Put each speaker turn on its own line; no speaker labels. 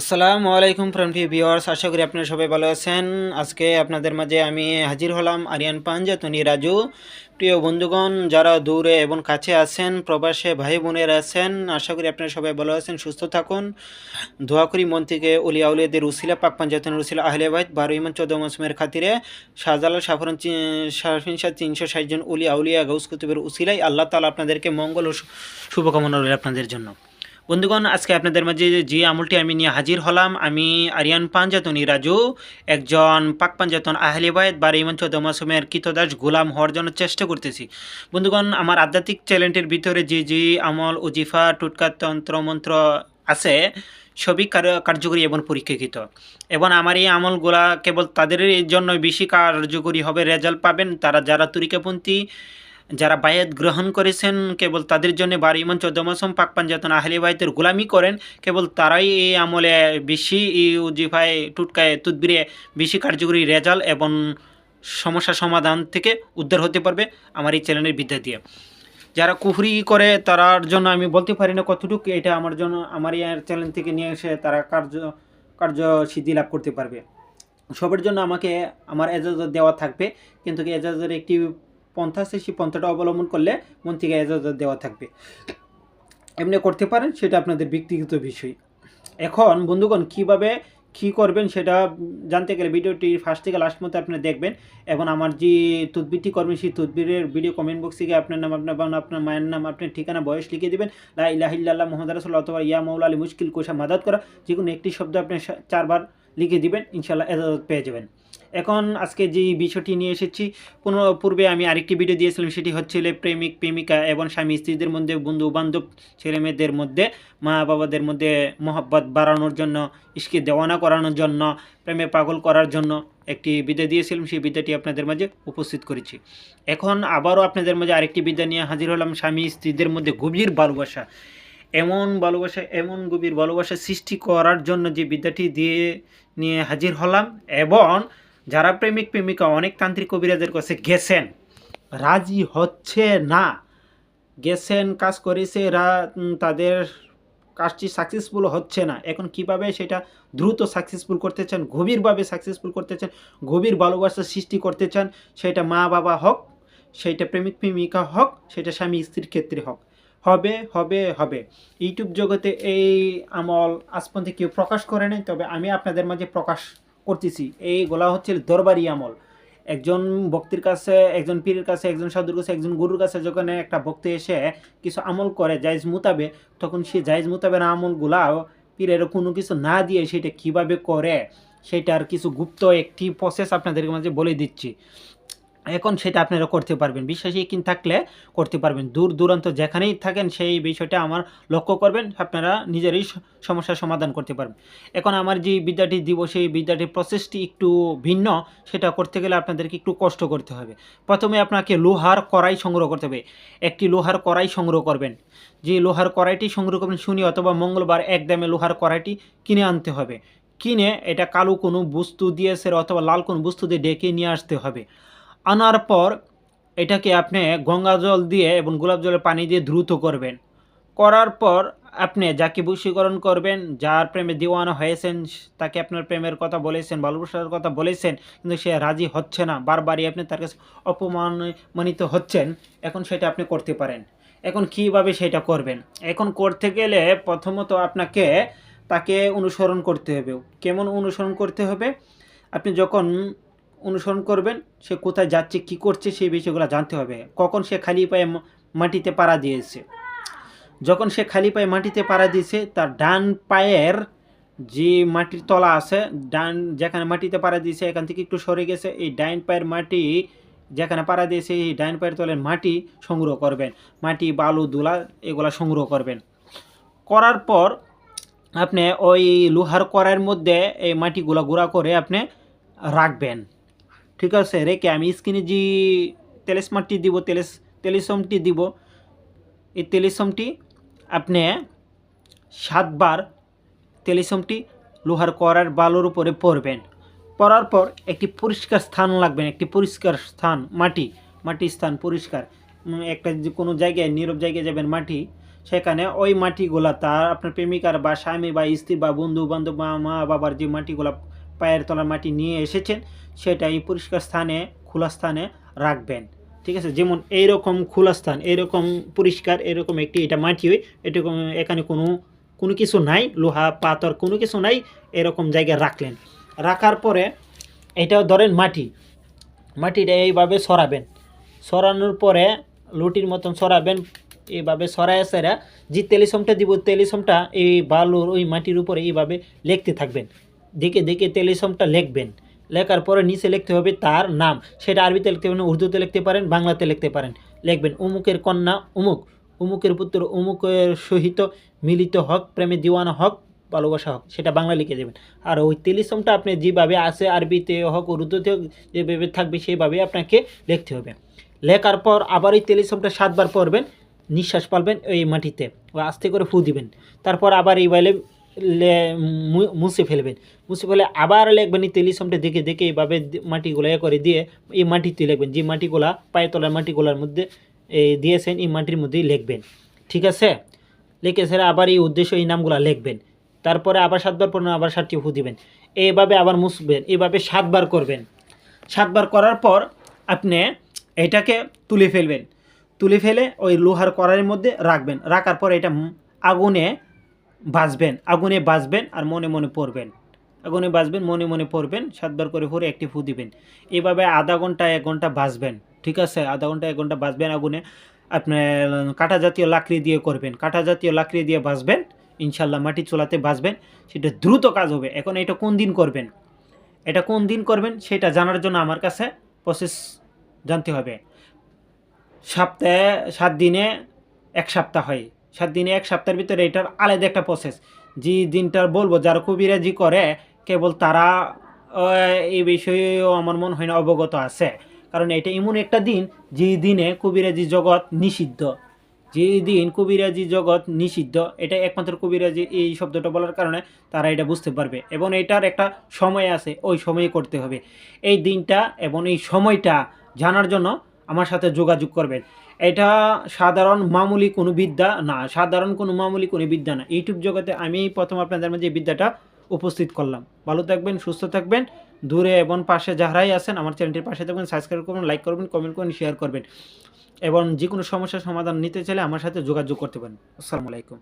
আসসালামু আলাইকুম friendly viewers, আশা করি আপনারা সবাই ভালো আছেন। আজকে আপনাদের মাঝে আমি হাজির হলাম আরিয়ান পাঞ্জাতনি রাজু। প্রিয় বন্ধুগণ, যারা দূরে এবং কাছে আছেন, প্রবাসে ভাই বোনের আছেন, আশা করি আপনারা সবাই ভালো আছেন, সুস্থ থাকুন। দোয়া করি মন থেকে উলিয়া উলিয়াদের উসিলা, পাক পাঞ্জাতনের উসিলা, আহলে বাইত, বারো ইমান, চোদ্দ মৌসুমের খাতিরে শাহজালাল সাফরন সারফিন শাহ তিনশো ষাট জন উলিয়া উলিয়া গাউস কুতুবের উসিলাই আল্লাহ তালা আপনাদেরকে মঙ্গল ও শুভকামনা রইল আপনাদের জন্য। বন্ধুগণ, আজকে আপনাদের মাঝে যে আমলটি আমি নিয়ে হাজির হলাম, আমি আরিয়ান পাঞ্জাতনি রাজু, একজন পাক পাঞ্জাতন আহলিবায়ত বা ইমান চৌদ্দ মাসুমের কৃতদাস গোলাম হওয়ার জন্য চেষ্টা করতেছি। বন্ধুগণ, আমার আধ্যাত্মিক চ্যালেঞ্জের ভিতরে যে যে আমল, উজিফা, টুটকা তন্ত্র, মন্ত্র আছে, সবই কার- কার্যকরী এবং পরীক্ষিত। এবং আমার এই আমলগুলা কেবল তাদের জন্য বেশি কার্যকরী হবে, রেজাল্ট পাবেন তারা যারা তরিকাপন্থী যারা বায়াত গ্রহণ করেছেন, কেবল তাদের জন্য বারো ইমান, চোদ্দ মাসম, পাক পাঞ্জাতন আহলে বাইতের গোলামি করেন, কেবল তারাই এই আমলে বেশি উজিফায়, টুটকায়, তুদবিরে বেশি কার্যকরী রেজাল্ট এবং সমস্যা সমাধান থেকে উদ্ধার হতে পারবে আমার এই চ্যানেলের বিদ্যা দিয়ে। যারা কুফরি করে, তারার জন্য আমি বলতে পারি না কতটুকু এটা আমার জন্য, আমার এই চ্যানেল থেকে নিয়ে এসে তারা কার্য, কার্যসিদ্ধি লাভ করতে পারবে। সবার জন্য আমাকে, আমার এজাজত দেওয়া থাকবে, কিন্তু কি এজাজতের একটি পন্থা আছে সেই পন্থাটা অবলম্বন করলে মন থেকে এজাজত দেওয়া থাকবে। এমনি করতে পারেন সেটা আপনাদের ব্যক্তিগত বিষয়। এখন বন্ধুগণ কীভাবে কী করবেন সেটা জানতে গেলে ভিডিওটি ফার্স্ট থেকে লাস্ট মতো আপনি দেখবেন। এবং আমার যে তদবিরটি করবেন সেই তদবিরের ভিডিও কমেন্ট বক্সে গিয়ে আপনার নাম আপনার বাবা, আপনার মায়ের নাম আপনার ঠিকানা বয়স লিখে দেবেন। লা ইলাহিল্লাহ মোহাম্মদ রাসুল্লাহ অথবা ইয়া মৌলা আলী মুশকিল কোষা মাদাত করা যে কোনো একটি শব্দ আপনি চারবার লিখে দিবেন ইনশাল্লাহ এজাজত পেয়ে যাবেন। এখন আজকে যে বিষয়টি নিয়ে এসেছি পুনঃ পূর্বে আমি আরেকটি ভিডিও দিয়েছিলাম, সেটি হচ্ছিল প্রেমিক, প্রেমিকা এবং স্বামী, স্ত্রীদের মধ্যে বন্ধু বান্ধব ছেলে মেয়েদের মধ্যে মা বাবাদের মধ্যে মহব্বত বাড়ানোর জন্য ইস্কি দেওয়ানা করানোর জন্য, প্রেমে পাগল করার জন্য একটি বিদ্যা দিয়েছিলাম, সেই বিদ্যাটি আপনাদের মাঝে উপস্থিত করেছি। এখন আবারও আপনাদের মাঝে আরেকটি বিদ্যা নিয়ে হাজির হলাম, স্বামী, স্ত্রীদের মধ্যে গভীর ভালোবাসা। এমন ভালোবাসা, এমন গভীর ভালোবাসা সৃষ্টি করার জন্য যে বিদ্যাটি দিয়ে নিয়ে হাজির হলাম, এবং যারা প্রেমিক প্রেমিকা, অনেক তান্ত্রিক কবিরাজের কাছে গেছেন, রাজি হচ্ছে না। গেছেন, কাজ করেছে, রা তাদের কাজটি সাকসেসফুল হচ্ছে না। এখন কীভাবে সেটা দ্রুত সাকসেসফুল করতে চান গভীরভাবে সাকসেসফুল করতে চান গভীর ভালোবাসা সৃষ্টি করতে চান সেটা মা বাবা হোক, সেটা প্রেমিক প্রেমিকা হোক, সেটা স্বামী স্ত্রীর ক্ষেত্রে হোক। হবে হবে হবে। ইউটিউব জগতে এই আমল আজ পর্যন্ত কেউ প্রকাশ করে নাই, তবে আমি আপনাদের মাঝে প্রকাশ করতেছি। এই গোলা হচ্ছে দরবারি আমল। একজন ভক্তির কাছে, একজন পীরের কাছে, একজন সাধুর কাছে, একজন গুরুর কাছে যখন একটা ভক্তি এসে কিছু আমল করে জায়জ মুতাবে তখন সে জায়জ মুতাবের আমলগুলা পীরের কোনো কিছু না দিয়ে সেটা কীভাবে করে, সেটার কিছু গুপ্ত একটি প্রসেস আপনাদের মাঝে বলে দিচ্ছি। এখন সেটা আপনারা করতে পারবেন। বিশ্বাসী কিন থাকলে করতে পারবেন। দূর দূরান্ত যেখানেই থাকেন সেই বিষয়টা আমার লক্ষ্য করবেন, আপনারা নিজেরই সমস্যার সমাধান করতে পারবেন। এখন আমার যে বিদ্যাটি দিব, সেই বিদ্যাটির প্রসেসটি একটু ভিন্ন। সেটা করতে গেলে আপনাদেরকে একটু কষ্ট করতে হবে। প্রথমে আপনাকে লোহার কড়াই সংগ্রহ করতে হবে। একটি লোহার কড়াই সংগ্রহ করবেন। যে লোহার কড়াইটি সংগ্রহ করবেন শুনি অথবা মঙ্গলবার এক দামে লোহার কড়াইটি কিনে আনতে হবে। কিনে এটা কালো কোনো বস্তু দিয়ে দিয়েছে অথবা লাল কোনো বস্তু দিয়ে ডেকে নিয়ে আসতে হবে। আনার পর এটাকে আপনি গঙ্গা জল দিয়ে এবং গোলাপ জলের পানি দিয়ে দ্রুত করবেন। করার পর আপনি যাকে বশীকরণ করবেন, যার প্রেমে দিওয়ানা হয়েছেন, তাকে আপনার প্রেমের কথা বলেছেন ভালোবাসার কথা বলেছেন, কিন্তু সে রাজি হচ্ছে না। বারবারই আপনি তার কাছে অপমানিত হচ্ছেন। এখন সেটা আপনি করতে পারেন। এখন কীভাবে সেটা করবেন? এখন করতে গেলে প্রথমত আপনাকে তাকে অনুসরণ করতে হবে। কেমন অনুসরণ করতে হবে? আপনি যখন অনুসরণ করবেন, সে কোথায় যাচ্ছে, কি করছে, সেই বিষয়গুলো জানতে হবে। কখন সে খালি পায়ে মাটিতে পাড়া দিয়েছে? যখন সে খালি পায়ে মাটিতে পাড়া দিয়েছে, তার ডান পায়ের যে মাটির তলা আছে, ডান যেখানে মাটিতে পাড়া দিয়েছে, এখান থেকে একটু সরে গেছে, এই ডাইন পায়ের মাটি যেখানে পাড়া দিয়েছে, এই ডাইন পায়ের তলের মাটি সংগ্রহ করবেন। মাটি, বালু, দুলা, এগুলা সংগ্রহ করবেন। করার পর আপনি ওই লোহার কড়াইয়ের মধ্যে এই মাটিগুলো গুঁড়া করে আপনি রাখবেন। ঠিক আছে, রেখে আমি স্ক্রিনে যে তেলেসমারটি দিব তেলেস তেলিসমটি দিব, এই তেলিসমটি আপনি সাতবার তেলিসমটি লোহার করার বালুর উপরে পরবেন। পরার পর একটি পরিষ্কার স্থান লাগবেন একটি পরিষ্কার স্থান, মাটি মাটি স্থান পরিষ্কার। একটা যে কোনো জায়গায়, নীরব জায়গায় যাবেন মাটি, সেখানে ওই মাটিগুলা তার আপনার প্রেমিকার বা স্বামী বা স্ত্রী বা বন্ধু বান্ধব বা মা বাবার যে মাটিগুলা পায়ের তলার মাটি নিয়ে এসেছেন, সেটা এই পরিষ্কার স্থানে, খোলা স্থানে রাখবেন। ঠিক আছে? যেমন এইরকম খোলা স্থান, এইরকম পরিষ্কার এরকম একটি এটা মাটি হয় এরকম এখানে কোনো কোনো কিছু নাই, লোহা, পাথর কোনো কিছু নাই, এরকম জায়গায় রাখলেন। রাখার পরে এটাও ধরেন মাটি, মাটিটা এইভাবে সরাবেন। সরানোর পরে লুটির মতন সরাবেন, এইভাবে সরায় সেরা যে তেলিসমটা দিব, তেলিসমটা এই বালুর ওই মাটির উপরে এইভাবে লিখতে থাকবেন। দেখে দেখে তেলিসমটা লিখবেন। লেখার পরে নিচে লিখতে হবে তার নাম। সেটা আরবিতে লিখতে পারেন, উর্দুতে লিখতে পারেন, বাংলাতে লিখতে পারেন। লিখবেন, উমুকের কন্যা উমুক। উমুকের পুত্র উমুকের সহিত মিলিত হক, প্রেমে দিওয়ানা হক, ভালোবাসা হোক, সেটা বাংলা লিখে দেবেন। আর ওই তেলিসমটা আপনি যেভাবে আছে আরবিতে হোক, উর্দুতে হোক, যেভাবে থাকবে সেইভাবে আপনাকে লিখতে হবে। লেখার পর আবার ওই তেলিসমটা সাতবার পড়বেন, নিঃশ্বাস পালবেন ওই মাটিতে ও আস্তে করে ফু দিবেন। তারপর আবার এই বাইলে মুছে ফেলবেন। মুছে ফেলে আবার লিখবেন এই তেলিসমটা দেখে দেখে এইভাবে মাটিগুলো এ করে দিয়ে এই মাটিতে লিখবেন। যে মাটিগুলা, পায়ের তলার মাটিগুলোর মধ্যে এই দিয়েছেন, এই মাটির মধ্যেই লিখবেন। ঠিক আছে? লিখে সেরা আবার এই উদ্দেশ্য, এই নামগুলো লিখবেন। তারপরে আবার সাতবার পর আবার সাতটি ফু দিবেন। এইভাবে আবার মুছবেন, এইভাবে সাতবার করবেন। সাতবার করার পর আপনি এটাকে তুলে ফেলবেন। তুলে ফেলে ওই লোহার কড়াইয়ের মধ্যে রাখবেন। রাখার পর এটা আগুনে বাজবেন, আগুনে বাঁচবেন আর মনে মনে পড়বেন। আগুনে বাঁচবেন মনে মনে পড়বেন, সাতবার করে পরে একটি ফু দিবেন। এভাবে আধা ঘণ্টা, এক ঘণ্টা বাঁচবেন ঠিক আছে? আধা ঘণ্টা, এক ঘণ্টা বাঁচবেন আগুনে, আপনার কাঁটা জাতীয় লাকড়ি দিয়ে করবেন। কাঁটা জাতীয় লাকড়ি দিয়ে বাঁচবেন ইনশাল্লাহ মাটি চুলাতে বাঁচবেন সেটা দ্রুত কাজ হবে। এখন এটা কোন দিন করবেন? এটা কোন দিন করবেন সেটা জানার জন্য আমার কাছে প্রসেস জানতে হবে। সপ্তাহে সাত দিনে এক সপ্তাহ হয়। সাত দিনে এক সপ্তাহের ভিতরে এটার আলাদা একটা প্রসেস যে দিনটার বলব, যারা কবিরাজি করে, কেবল তারা এই বিষয়েও আমার মনে হয় না অবগত আছে। কারণ এটা এমন একটা দিন, যে দিনে কবিরাজি জগৎ নিষিদ্ধ। যে দিন কবিরাজি জগৎ নিষিদ্ধ, এটা একমাত্র কবিরাজি এই শব্দটা বলার কারণে তারা এটা বুঝতে পারবে। এবং এটার একটা সময় আছে, ওই সময়ে করতে হবে। এই দিনটা এবং এই সময়টা জানার জন্য আমার সাথে যোগাযোগ করবেন। এটা সাধারণ মামুলি কোনো বিদ্যা না, সাধারণ কোনো মামুলি কোনো বিদ্যা না। ইউটিউব জগতে আমি প্রথম আপনাদের মাঝে বিদ্যাটা উপস্থিত করলাম। ভালো থাকবেন, সুস্থ থাকবেন, দূরে এবং পাশে যারাই আছেন, আমার চ্যানেলটির পাশে থাকবেন সাবস্ক্রাইব করবেন লাইক করবেন কমেন্ট করবেন শেয়ার করবেন। এবং যে কোনো সমস্যার সমাধান নিতে চাইলে আমার সাথে যোগাযোগ করতে পারেন। আসসালামু আলাইকুম।